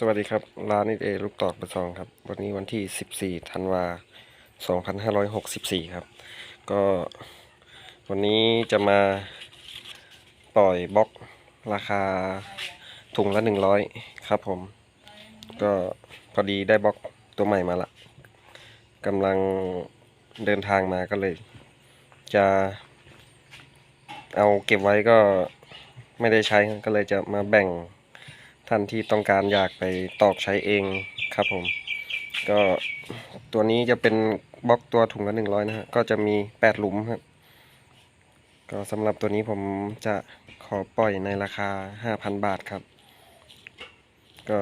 สวัสดีครับ ร้านนิเอลูกตอกประซองครับ วันนี้วันที่ 14ธันวา2564 ครับ ก็วันนี้จะมาปล่อยบล็อกราคาถุงละ 100 ครับผม ก็พอดีได้บล็อกตัวใหม่มาละกำลังเดินทางมาก็เลย จะเอาเก็บไว้ก็ไม่ได้ใช้ก็เลยจะมาแบ่ง ท่านที่ต้องการอยากไปตอกใช้เองครับผม ก็ตัวนี้จะเป็นบล็อกตัวถุงละหนึ่งร้อยนะฮะก็จะมีแปดหลุมครับ ก็สำหรับตัวนี้ผมจะขอปล่อยในราคาห้าพันบาทครับ ก็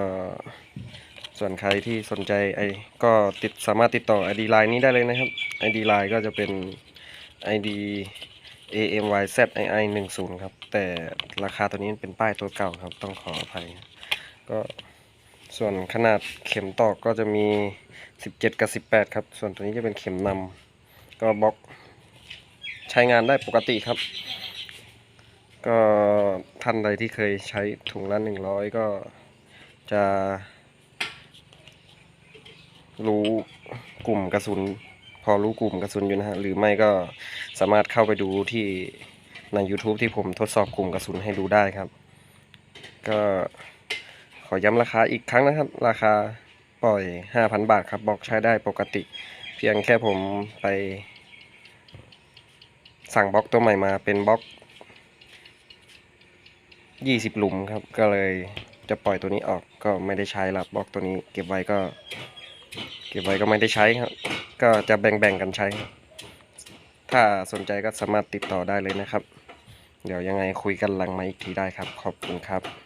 ส่วนใครที่สนใจไอ้ก็ติดสามารถติดต่อ ID Line นี้ได้เลยนะครับ ID Line ก็จะเป็น ID AMYZII 1 0ครับ แต่ราคาตัวนี้เป็นป้ายตัวเก่าครับ ต้องขออภัย ก็ส่วนขนาดเข็มตอกก็จะมี 17 กับ 18 ครับ ส่วนตัวนี้จะเป็นเข็มนำก็บล็อกใช้งานได้ปกติครับ ก็ท่านใดที่เคยใช้ถุงละ 100 ก็จะรู้กลุ่มกระสุน พอรู้กลุ่มกระสุนอยู่นะฮะหรือไม่ก็สามารถเข้าไปดูที่ใน YouTube ที่ผมทดสอบกลุ่มกระสุนให้ดูได้ครับ ก็ขอย้ำราคาอีกครั้งนะครับ ราคาปล่อย 5,000 บาทครับบอกใช้ได้ปกติ เพียงแค่ผมไปสั่งบล็อกตัวใหม่มาเป็นบล็อก 20 หลุมครับ ก็เลยจะปล่อยตัวนี้ออกก็ไม่ได้ใช้ละบล็อกตัวนี้ เก็บไว้ก็ เก็บไว้ก็ไม่ได้ใช้ครับ ก็จะแบ่งๆกันใช้ ถ้าสนใจก็สามารถติดต่อได้เลยนะครับ เดี๋ยวยังไงคุยกันหลังไมาอีกทีได้ครับ ขอบคุณครับ